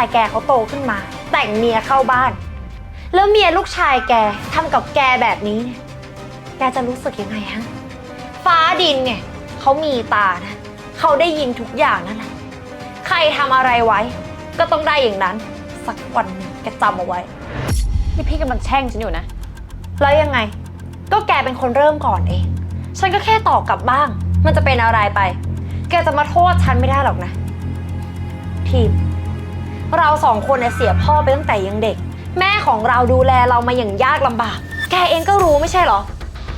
ายแกเขาโตขึ้นมา แต่งเมียเข้าบ้าน แล้วเมียลูกชายแกทำกับแกแบบนี้เนี่ยแกจะรู้สึกยังไงฮะฟ้าดินเนี่ยเขามีตานะเขาได้ยินทุกอย่างนั่นแหละใครทำอะไรไว้ ก็ต้องได้อย่างนั้น สักวันหนึ่งแกจำเอาไว้ นี่พี่กำลังแช่งฉันอยู่นะ แล้วยังไง ก็แกเป็นคนเริ่มก่อนเอง ฉันก็แค่ตอบกลับบ้าง มันจะเป็นอะไรไป แกจะมาโทษฉันไม่ได้หรอกนะ ทีม เราสองคนเนี่ยเสียพ่อไปตั้งแต่ยังเด็ก แม่ของเราดูแลเรามาอย่างยากลำบาก แกเองก็รู้ไม่ใช่เหรอ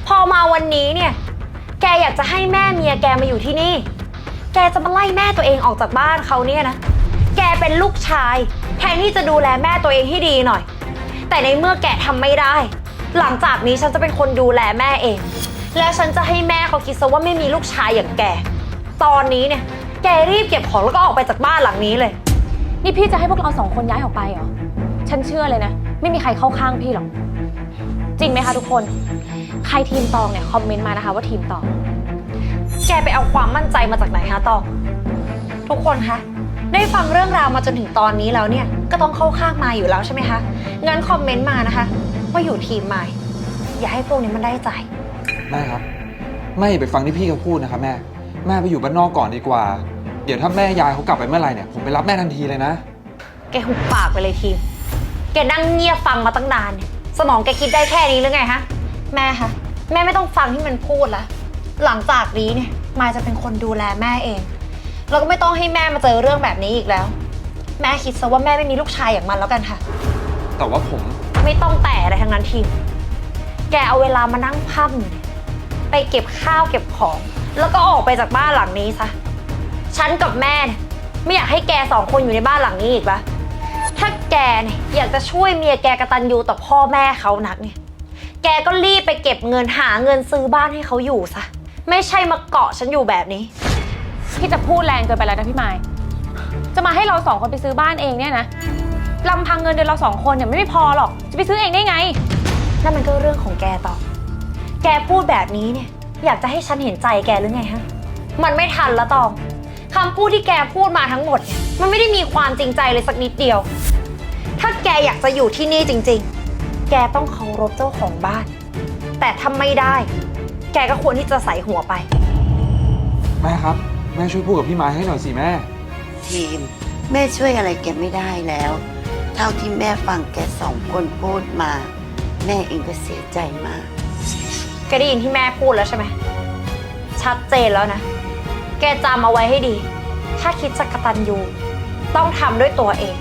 พอมาวันนี้เนี่ย แกอยากจะให้แม่เมียแกมาอยู่ที่นี่ แกจะมาไล่แม่ตัวเองออกจากบ้านเขาเนี่ยนะ แกเป็นลูกชาย แทนที่จะดูแลแม่ตัวเองให้ดีหน่อย แต่ในเมื่อแกทำไม่ได้ หลังจากนี้ฉันจะเป็นคนดูแลแม่เอง แล้วฉันจะให้แม่เขาคิดซะว่าไม่มีลูกชายอย่างแก ตอนนี้เนี่ย แกรีบเก็บของแล้วก็ออกไปจากบ้านหลังนี้เลย นี่พี่จะให้พวกเราสองคนย้ายออกไปเหรอ ฉันเชื่อเลยนะ ไม่มีใครเข้าข้างพี่หรอก จริงไหมคะทุกคน ใครทีมตองเนี่ยคอมเมนต์มานะคะว่าทีมตอง แกไปเอาความมั่นใจมาจากไหนฮะตอง ทุกคนคะ ได้ฟังเรื่องราวมาจนถึงตอนนี้แล้วเนี่ย ก็ต้องเข้าข้างมายอยู่แล้วใช่ไหมคะ งั้นคอมเมนต์มานะคะ ว่าอยู่ทีมมายอย่าให้พวกนี้มันได้ใจ แม่ครับแม่ไปฟังที่พี่เขาพูดนะครับแม่ แม่ไปอยู่บ้านนอกก่อนดีกว่า เดี๋ยวถ้าแม่ยายเขากลับไปเมื่อไหร่เนี่ยผมไปรับแม่ทันทีเลยนะ แกหุบปากไปเลยทีม แกนั่งเงียบฟังมาตั้งนานเนี่ยสมองแกคิดได้แค่นี้หรือไงฮะ แม่คะแม่ไม่ต้องฟังที่มันพูดละหลังจากนี้เนี่ยมายจะเป็นคนดูแลแม่เอง แล้วก็ไม่ต้องให้แม่มาเจอเรื่องแบบนี้อีกแล้ว แม่คิดซะว่าแม่ไม่มีลูกชายอย่างมันแล้วกันค่ะ แต่ว่าผมไม่ต้องแต่อะไรทั้งนั้นทีม แกเอาเวลามานั่งพั่มอยู่เนี่ยไปเก็บข้าวเก็บของ แล้วก็ออกไปจากบ้านหลังนี้ซะ ฉันกับแม่เนี่ยไม่อยากให้แกสองคนอยู่ในบ้านหลังนี้อีกละถ้าแกเนี่ยอยากจะช่วยเมียแกกระตันยูต่อพ่อแม่เขานักเนี่ย แกก็รีบไปเก็บเงินหาเงินซื้อบ้านให้เขาอยู่ซะ ไม่ใช่มาเกาะฉันอยู่แบบนี้ พี่จะพูดแรงเกินไปแล้วนะพี่ไมายจะมาให้เราสองคนไปซื้อบ้านเองเนี่ยนะลำพังเงินเดือนเราสองคนเนี่ยไม่พอหรอก จะไปซื้อเองได้ไง นั่นมันก็เรื่องของแกต่อ แกพูดแบบนี้เนี่ย อยากจะให้ฉันเห็นใจแกหรือไงฮะ มันไม่ทันละตอง คำพูดที่แกพูดมาทั้งหมดเนี่ยมันไม่ได้มีความจริงใจเลยสักนิดเดียว ถ้าแกอยากจะอยู่ที่นี่จริง ๆ แกต้องเคารพเจ้าของบ้าน แต่ถ้าไม่ได้ แกก็ควรที่จะใส่หัวไป แม่ครับ แม่ช่วยพูดกับพี่ไม้ให้หน่อยสิแม่ ทีม แม่ช่วยอะไรแกไม่ได้แล้ว เท่าที่แม่ฟังแกสองคนพูดมา แม่เองก็เสียใจมาก แกได้ยินที่แม่พูดแล้วใช่ไหม ชัดเจนแล้วนะ แกจำเอาไว้ให้ดี ถ้าคิดจะกระตันยูต้องทำด้วยตัวเอง